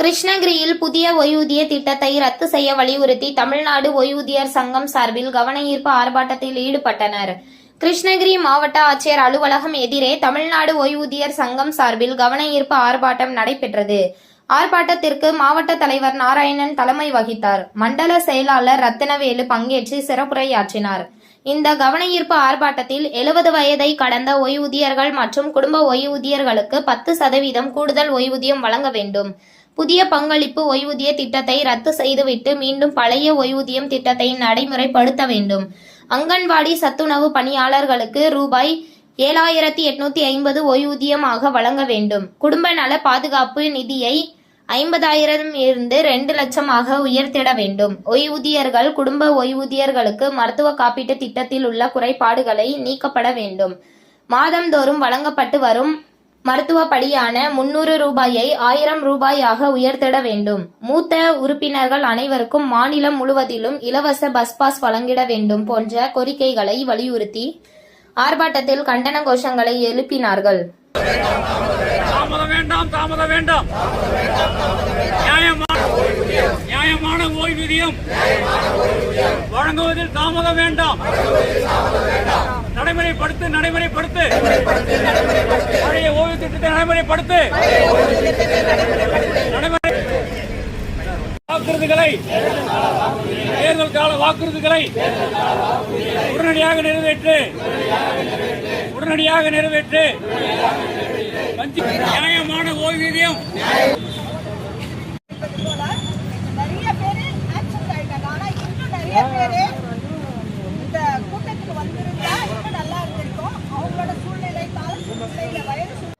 கிருஷ்ணகிரியில் புதிய ஓய்வூதிய திட்டத்தை ரத்து செய்ய வலியுறுத்தி தமிழ்நாடு ஓய்வூதியர் சங்கம் சார்பில் கவனஈர்ப்பு ஆர்ப்பாட்டத்தில் ஈடுபட்டனர். கிருஷ்ணகிரி மாவட்ட ஆட்சியர் அலுவலகம் எதிரே தமிழ்நாடு ஓய்வூதியர் சங்கம் சார்பில் கவனஈர்ப்பு ஆர்ப்பாட்டம் நடைபெற்றது. ஆர்ப்பாட்டத்திற்கு மாவட்ட தலைவர் நாராயணன் தலைமை வகித்தார். மண்டல செயலாளர் ரத்தினவேலு பங்கேற்று சிறப்புரையாற்றினார். இந்த கவனஈர்ப்பு ஆர்ப்பாட்டத்தில் எழுபது வயதை கடந்த ஓய்வூதியர்கள் மற்றும் குடும்ப ஓய்வூதியர்களுக்கு பத்து சதவீதம் கூடுதல் ஓய்வூதியம் வழங்க வேண்டும். புதிய பங்களிப்பு ஓய்வூதிய திட்டத்தை ரத்து செய்துவிட்டு மீண்டும் பழைய ஓய்வூதியம் திட்டத்தை நடைமுறைப்படுத்த வேண்டும். அங்கன்வாடி சத்துணவு பணியாளர்களுக்கு ரூபாய் ஏழாயிரத்தி எட்நூத்தி ஐம்பது ஓய்வூதியமாக வழங்க வேண்டும். குடும்ப நல பாதுகாப்பு நிதியை ஐம்பதாயிரம் இருந்து ரெண்டு லட்சமாக உயர்த்திட வேண்டும். ஓய்வூதியர்கள் குடும்ப ஓய்வூதியர்களுக்கு மருத்துவ காப்பீட்டு திட்டத்தில் உள்ள குறைபாடுகளை நீக்கப்பட வேண்டும். மாதந்தோறும் வழங்கப்பட்டு வரும் மருத்துவ படியான முன்னூறு ரூபாயை ஆயிரம் ரூபாயாக உயர்த்திட வேண்டும். மூத்த உறுப்பினர்கள் அனைவருக்கும் மாநிலம் முழுவதிலும் இலவச பஸ் பாஸ் வழங்கிட வேண்டும் போன்ற கோரிக்கைகளை வலியுறுத்தி ஆர்ப்பாட்டத்தில் கண்டன கோஷங்களை எழுப்பினார்கள். நியாயமான ஓய்வூதியம். வழங்குவதில் தாமதம் வேண்டாம். நடைமுறைப்படுத்து நடைமுறைப்படுத்து. பழைய ஓய்வு திட்டத்தை நடைமுறைப்படுத்து. நடைமுறை வாக்குறுதிகளை தேர்தல் கால வாக்குறுதிகளை உடனடியாக நிறைவேற்று. உடனடியாக நிறைவேற்று. நியாயமான ஓய்வூதியம் நிறைய பேரு ஆக்சன் ஆயிட்டாங்க. ஆனா இன்னும் நிறைய பேரு